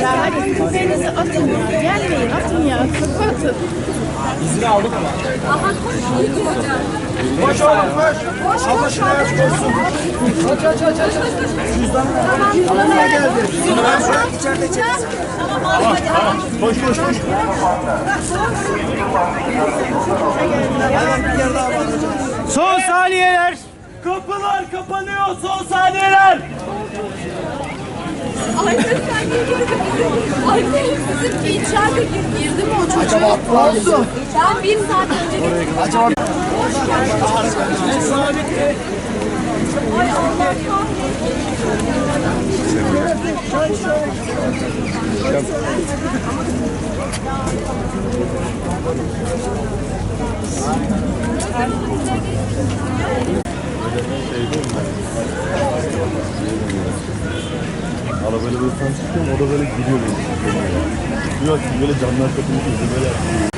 Ya hadi küpeğinizi atın ya. Gelmeyin atın ya. Kapı atın. İzni aldık mı? Koş oğlum koş. Al başını aç koşsun. Aç aç aç aç. Cüzdanı almaya geldi. Şu an içeride çeksin. Koş koş koş. Son saniyeler. Kapılar kapanıyor son saniyeler. Ay sen Ay sizin bir içeride gir- girdi mi o çocuk? Acaba? Ben bir saat önce gittim. Acaba Ay Allah kahretsin. Arabayla böyle sen çıkıyorum, o da böyle gidiyor benim. Yok, böyle camlar kapılmış, böyle yapıyor.